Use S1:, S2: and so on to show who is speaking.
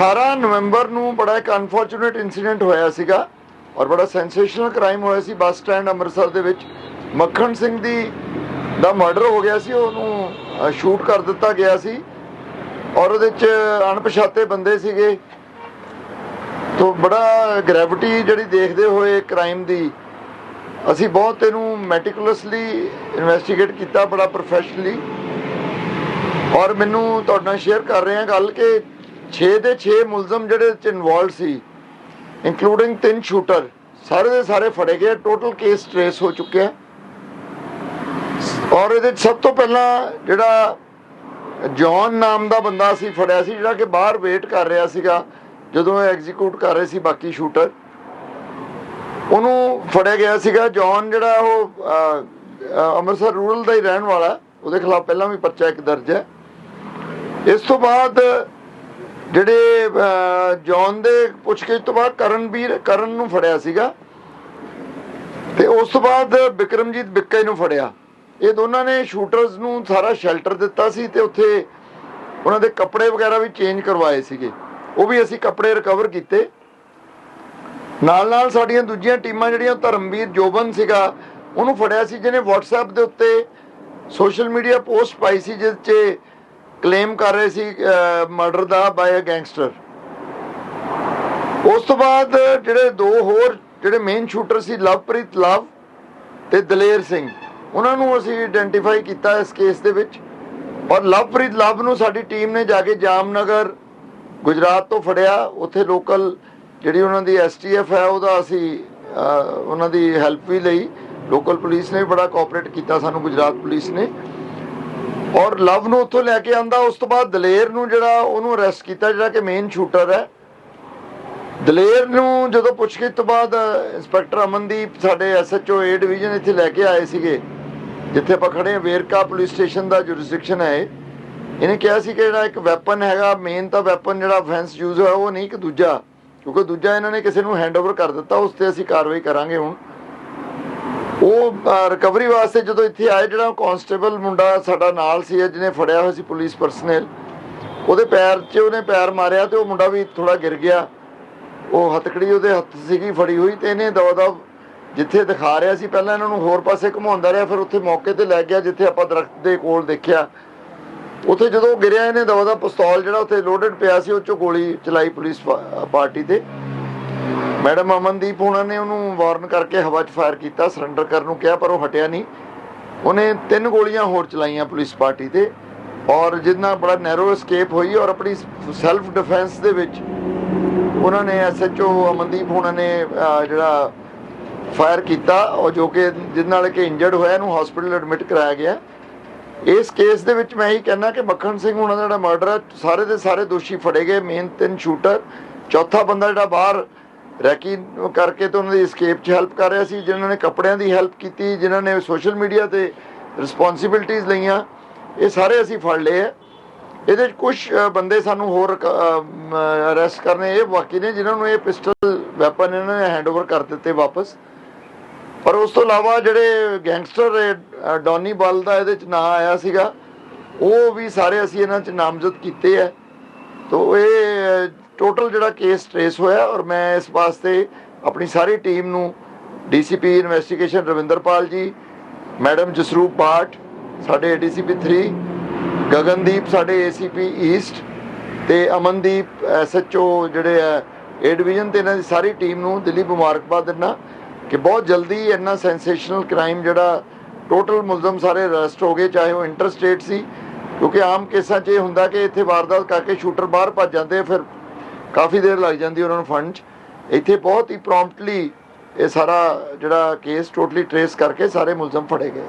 S1: ਨਵੰਬਰ ਨੂੰ ਬੜਾ ਇੱਕ ਅਨਫੋਰਚੂਨੇਟ ਇਨਸੀਡੈਂਟ ਹੋਇਆ ਸੀਗਾ ਔਰ ਬੜਾ ਸੈਂਸੇਸ਼ਨਲ ਕ੍ਰਾਈਮ ਹੋਇਆ ਸੀ, ਬੱਸ ਸਟੈਂਡ ਅੰਮ੍ਰਿਤਸਰ ਦੇ ਵਿੱਚ। ਮੱਖਣ ਸਿੰਘ ਦੀ ਦਾ ਮਰਡਰ ਹੋ ਗਿਆ ਸੀ, ਉਹਨੂੰ ਸ਼ੂਟ ਕਰ ਦਿੱਤਾ ਗਿਆ ਸੀ। ਔਰ ਉਹਦੇ ਚ ਅਣਪਛਾਤੇ ਬੰਦੇ ਸੀਗੇ। ਤੋਂ ਬੜਾ ਗ੍ਰੈਵਿਟੀ ਜਿਹੜੀ ਦੇਖਦੇ ਹੋਏ ਕ੍ਰਾਈਮ ਦੀ, ਅਸੀਂ ਬਹੁਤ ਇਹਨੂੰ ਮੈਟੀਕੂਲਸਲੀ ਇਨਵੈਸਟੀਗੇਟ ਕੀਤਾ, ਬੜਾ ਪ੍ਰੋਫੈਸ਼ਨਲੀ ਔਰ ਮੈਨੂੰ ਤੁਹਾਡੇ ਨਾਲ ਸ਼ੇਅਰ ਕਰ ਰਹੇ ਹਾਂ ਗੱਲ ਕਿ 6 ਦੇ 6 ਮੁਲਜ਼ਮ ਜਿਹੜੇ ਚ ਇਨਵੋਲਡ ਸੀ ਇਨਕਲੂਡਿੰਗ ਤਿੰਨ ਸ਼ੂਟਰ ਸਾਰੇ ਦੇ ਸਾਰੇ ਫੜੇ ਗਏ ਟੋਟਲ ਕੇਸ ਟ੍ਰੇਸ ਹੋ ਚੁੱਕਿਆ। ਔਰ ਇਹਦੇ ਸਭ ਤੋਂ ਪਹਿਲਾਂ ਜਿਹੜਾ ਜੌਨ ਨਾਮ ਦਾ ਬੰਦਾ ਸੀ, ਫੜਿਆ ਸੀ, ਜਿਹੜਾ ਕਿ ਬਾਹਰ ਵੇਟ ਕਰ ਰਿਹਾ ਸੀਗਾ, ਜਦੋਂ ਇਹ ਐਗਜ਼ੀਕਿਊਟ ਕਰ ਰਹੇ ਸੀ ਬਾਕੀ ਸ਼ੂਟਰ ਉਹਨੂੰ ਫੜਿਆ ਗਿਆ ਸੀਗਾ ਜੌਨ ਜਿਹੜਾ ਉਹ ਅੰਮ੍ਰਿਤਸਰ ਰੂਰਲ ਦਾ ਹੀ ਰਹਿਣ ਵਾਲਾ, ਉਹਦੇ ਖਿਲਾਫ ਪਹਿਲਾਂ ਵੀ ਪਰਚਾ ਇੱਕ ਦਰਜ ਹੈ। ਇਸ ਤੋਂ ਬਾਅਦ ਜਿਹੜੇ ਅਹ, ਜੌਨ ਦੇ ਪੁੱਛਗਿੱਛ ਤੋਂ ਬਾਅਦ ਕਰਨਵੀਰ ਕਰਨ ਨੂੰ ਫੜਿਆ ਸੀਗਾ। ਤੇ ਉਸ ਤੋਂ ਬਾਅਦ ਵਿਕਰਮਜੀਤ ਬਿੱਕੇ ਨੂੰ ਫੜਿਆ। ਇਹ ਦੋਨਾਂ ਨੇ ਸ਼ੂਟਰਸ ਨੂੰ ਸਾਰਾ ਸ਼ੈਲਟਰ ਦਿੱਤਾ ਸੀ ਤੇ ਉੱਥੇ ਉਹਨਾਂ ਦੇ ਕੱਪੜੇ ਵਗੈਰਾ ਵੀ ਚੇਂਜ ਕਰਵਾਏ ਸੀਗੇ। ਉਹ ਵੀ ਅਸੀਂ ਕੱਪੜੇ ਰਿਕਵਰ ਕੀਤੇ। ਨਾਲ ਨਾਲ ਸਾਡੀਆਂ ਦੂਜੀਆਂ ਟੀਮਾਂ ਜਿਹੜੀਆਂ ਧਰਮਵੀਰ ਜੋਬਨ ਸੀਗਾ ਉਹਨੂੰ ਫੜਿਆ ਸੀ ਜਿਹਨੇ WhatsApp ਦੇ ਉੱਤੇ ਸੋਸ਼ਲ ਮੀਡੀਆ ਪੋਸਟ ਪਾਈ ਸੀ ਜਿਸ 'ਚ ਕਲੇਮ ਕਰ ਰਹੇ ਸੀ ਮਰਡਰ ਦਾ ਬਾਈ ਅ ਗੈਂਗਸਟਰ ਉਸ ਤੋਂ ਬਾਅਦ ਜਿਹੜੇ ਦੋ ਹੋਰ ਜਿਹੜੇ ਮੇਨ ਸ਼ੂਟਰ ਸੀ, ਲਵਪ੍ਰੀਤ ਲਵ ਤੇ ਦਲੇਰ ਸਿੰਘ, ਉਹਨਾਂ ਨੂੰ ਅਸੀਂ ਆਇਡੈਂਟੀਫਾਈ ਕੀਤਾ ਇਸ ਕੇਸ ਦੇ ਵਿੱਚ। ਔਰ ਲਵਪ੍ਰੀਤ ਲਵ ਨੂੰ ਸਾਡੀ ਟੀਮ ਨੇ ਜਾ ਕੇ ਜਾਮਨਗਰ, ਗੁਜਰਾਤ ਤੋਂ ਫੜਿਆ। ਉੱਥੇ ਲੋਕਲ ਜਿਹੜੀ ਉਹਨਾਂ ਦੀ ਐਸਟੀਐਫ ਹੈ, ਉਹਦਾ ਅਸੀਂ ਉਹਨਾਂ ਦੀ ਹੈਲਪ ਵੀ ਲਈ। ਲੋਕਲ ਪੁਲਿਸ ਨੇ ਵੀ ਬੜਾ ਕੋਆਪਰੇਟ ਕੀਤਾ ਸਾਨੂੰ, ਗੁਜਰਾਤ ਪੁਲਿਸ ਨੇ। ਔਰ ਲਵ ਨੂੰ ਉੱਥੋਂ ਲੈ ਕੇ ਆਂਦਾ, ਉਸ ਤੋਂ ਬਾਅਦ ਦਲੇਰ ਨੂੰ ਜਿਹੜਾ ਉਹਨੂੰ ਅਰੈਸਟ ਕੀਤਾ, ਜਿਹੜਾ ਕਿ ਮੇਨ ਸ਼ੂਟਰ ਹੈ। ਦਲੇਰ ਨੂੰ ਜਦੋਂ ਪੁੱਛਗਿੱਛ ਤੋਂ ਬਾਅਦ, ਇੰਸਪੈਕਟਰ ਅਮਨਦੀਪ ਸਾਡੇ ਐਸਐਚਓ ਏ ਡਿਵੀਜ਼ਨ ਇੱਥੇ ਲੈ ਕੇ ਆਏ ਸੀਗੇ, ਜਿੱਥੇ ਆਪਾਂ ਖੜੇ ਹਾਂ, ਵੇਰਕਾ ਪੁਲਿਸ ਸਟੇਸ਼ਨ ਦਾ ਜੁਰਿਸਡਿਕਸ਼ਨ ਹੈ ਇਹਨੇ ਕਿਹਾ ਸੀ ਕਿ ਜਿਹੜਾ ਇੱਕ ਵੈਪਨ ਹੈਗਾ ਮੇਨ ਤਾਂ ਵੈਪਨ ਜਿਹੜਾ ਅਫੈਂਸ ਯੂਜ਼ ਹੋਇਆ, ਉਹ ਨਹੀਂ ਕਿ ਦੂਜਾ, ਕਿਉਂਕਿ ਦੂਜਾ ਇਹਨਾਂ ਨੇ ਕਿਸੇ ਨੂੰ ਹੈਂਡਓਵਰ ਕਰ ਦਿੱਤਾ, ਉਸ ਤੇ ਅਸੀਂ ਕਾਰਵਾਈ ਕਰਾਂਗੇ ਹੁਣ। ਉਹ ਰਿਕਵਰੀ ਵਾਸਤੇ ਜਦੋਂ ਇੱਥੇ ਆਏ, ਜਿਹੜਾ ਕਾਂਸਟੇਬਲ ਮੁੰਡਾ ਸਾਡਾ ਨਾਲ ਸੀ, ਜਿਹਨੇ ਫੜਿਆ ਹੋਇਆ ਸੀ ਪੁਲਿਸ ਪਰਸਨਲ ਉਹਦੇ ਪੈਰ 'ਚ ਉਹਨੇ ਪੈਰ ਮਾਰਿਆ ਤੇ ਉਹ ਮੁੰਡਾ ਵੀ ਥੋੜਾ ਗਿਰ ਗਿਆ। ਉਹ ਹੱਥਕੜੀ ਉਹਦੇ ਹੱਥ ਸੀਗੀ, ਫੜੀ ਹੋਈ ਤੇ ਇਹਨੇ ਦਵਾ ਜਿੱਥੇ ਦਿਖਾ ਰਿਹਾ ਸੀ, ਪਹਿਲਾਂ ਇਹਨਾਂ ਨੂੰ ਹੋਰ ਪਾਸੇ ਘੁਮਾਉਂਦਾ ਰਿਹਾ, ਫਿਰ ਉੱਥੇ ਮੌਕੇ ਤੇ ਲੈ ਗਿਆ, ਜਿੱਥੇ ਆਪਾਂ ਦਰਖਤ ਦੇ ਕੋਲ ਦੇਖਿਆ। ਉੱਥੇ ਜਦੋਂ ਗਿਰਿਆ, ਇਹਨੇ ਦਵਾ ਦਾ ਪਿਸਤੌਲ ਜਿਹੜਾ ਉੱਥੇ ਲੋਡਡ ਪਿਆ ਸੀ, ਉਹ ਚੋਂ ਗੋਲੀ ਚਲਾਈ ਪੁਲਿਸ ਪਾਰਟੀ ਤੇ। ਮੈਡਮ ਅਮਨਦੀਪ ਉਹਨਾਂ ਨੇ ਉਹਨੂੰ ਵਾਰਨ ਕਰਕੇ ਹਵਾ 'ਚ ਫਾਇਰ ਕੀਤਾ ਸਰੈਂਡਰ ਕਰਨ ਨੂੰ ਕਿਹਾ, ਪਰ ਉਹ ਹਟਿਆ ਨਹੀਂ। ਉਹਨੇ ਤਿੰਨ ਗੋਲੀਆਂ ਹੋਰ ਚਲਾਈਆਂ ਪੁਲਿਸ ਪਾਰਟੀ ਤੇ, ਔਰ ਜਿੰਨਾ ਬੜਾ ਨੈਰੋ ਐਸਕੇਪ ਹੋਈ ਔਰ ਆਪਣੀ ਸੈਲਫ ਡਿਫੈਂਸ ਦੇ ਵਿੱਚ ਉਹਨਾਂ ਨੇ ਐਸਐਚਓ ਅਮਨਦੀਪ ਉਹਨਾਂ ਨੇ ਜਿਹੜਾ ਫਾਇਰ ਕੀਤਾ, ਔਰ ਜੋ ਕਿ ਜਿਸ ਨਾਲ ਕਿ ਇੰਜਰਡ ਹੋਇਆ, ਇਹਨੂੰ ਹਸਪੀਟਲ ਐਡਮਿਟ ਕਰਾਇਆ ਗਿਆ। ਇਸ ਕੇਸ ਦੇ ਵਿੱਚ ਮੈਂ ਇਹੀ ਕਹਿਣਾ ਕਿ ਮੱਖਣ ਸਿੰਘ ਉਹਨਾਂ ਦਾ ਜਿਹੜਾ ਮਰਡਰ ਸਾਰੇ ਦੇ ਸਾਰੇ ਦੋਸ਼ੀ ਫੜੇ ਗਏ ਮੇਨ ਤਿੰਨ ਸ਼ੂਟਰ ਚੌਥਾ ਬੰਦਾ ਜਿਹੜਾ ਬਾਹਰ ਰੈਕੀ ਕਰਕੇ ਤੇ ਉਹਨਾਂ ਦੀ escape 'ਚ ਹੈਲਪ ਕਰ ਰਿਹਾ ਸੀ ਜਿਨ੍ਹਾਂ ਨੇ ਕੱਪੜਿਆਂ ਦੀ ਹੈਲਪ ਕੀਤੀ ਜਿਨ੍ਹਾਂ ਨੇ ਸੋਸ਼ਲ ਮੀਡੀਆ ਤੇ ਰਿਸਪੌਂਸਿਬਿਲਟੀਆਂ ਲਈਆਂ। ਇਹ ਸਾਰੇ ਅਸੀਂ ਫੜ ਲਏ ਆ। ਇਹਦੇ ਵਿੱਚ ਕੁਝ ਬੰਦੇ ਸਾਨੂੰ ਹੋਰ ਅਰੈਸਟ ਕਰਨੇ ਇਹ ਬਾਕੀ ਨੇ ਜਿਨ੍ਹਾਂ ਨੂੰ ਇਹ ਪਿਸਟਲ ਵੈਪਨ ਇਹਨਾਂ ਨੇ ਹੈਂਡਓਵਰ ਕਰ ਦਿੱਤੇ ਵਾਪਸ। ਪਰ ਉਸ ਤੋਂ ਇਲਾਵਾ ਜਿਹੜੇ ਗੈਂਗਸਟਰ ਇਹ, ਅ, ਡੌਨੀ ਬਲ ਦਾ ਇਹਦੇ ਚ ਨਾਂ ਆਇਆ ਸੀਗਾ ਉਹ ਵੀ ਸਾਰੇ ਅਸੀਂ ਇਹਨਾਂ ਚ ਨਾਮਜ਼ਦ ਕੀਤੇ ਆ। ਤੋ ਇਹ ਟੋਟਲ ਜਿਹੜਾ ਕੇਸ ਟ੍ਰੇਸ ਹੋਇਆ ਔਰ ਮੈਂ ਇਸ ਵਾਸਤੇ ਆਪਣੀ ਸਾਰੀ ਟੀਮ ਨੂੰ DCP investigation Ravinderpal ji, madam Jasroop ਬਾਟ ਸਾਡੇ ਡੀਸੀਪੀ 3 ਗਗਨਦੀਪ ਸਾਡੇ ਏਸੀਪੀ ਈਸਟ ਤੇ ਅਮਨਦੀਪ ਐਸਐਚਓ ਜਿਹੜੇ ਆ ਏ ਡਿਵੀਜ਼ਨ ਤੇ ਇਹਨਾਂ ਦੀ ਸਾਰੀ ਟੀਮ ਨੂੰ ਦਿੱਲੀ ਮੁਬਾਰਕਬਾਦ ਦਿੰਦਾ ਕਿ ਬਹੁਤ ਜਲਦੀ ਇੰਨਾ ਸੈਂਸੇਸ਼ਨਲ ਕ੍ਰਾਈਮ ਜਿਹੜਾ ਟੋਟਲ ਮੁਲਜ਼ਮ ਸਾਰੇ ਅਰੈਸਟ ਹੋ ਗਏ, ਚਾਹੇ ਉਹ ਇੰਟਰਸਟੇਟ ਸੀ, ਕਿਉਂਕਿ ਆਮ ਕੇਸਾਂ 'ਚ ਇਹ ਹੁੰਦਾ ਕਿ ਇੱਥੇ ਵਾਰਦਾਤ ਕਰਕੇ ਸ਼ੂਟਰ ਬਾਹਰ ਭੱਜ ਜਾਂਦੇ ਫਿਰ ਕਾਫੀ ਦੇਰ ਲੱਗ ਜਾਂਦੀ ਉਹਨਾਂ ਨੂੰ ਫੰਡ 'ਚ। ਇੱਥੇ ਬਹੁਤ ਹੀ ਪ੍ਰੌਮਪਟਲੀ ਇਹ ਸਾਰਾ ਜਿਹੜਾ ਕੇਸ ਟੋਟਲੀ ਟਰੇਸ ਕਰਕੇ ਸਾਰੇ ਮੁਲਜ਼ਮ ਫੜੇ ਗਏ।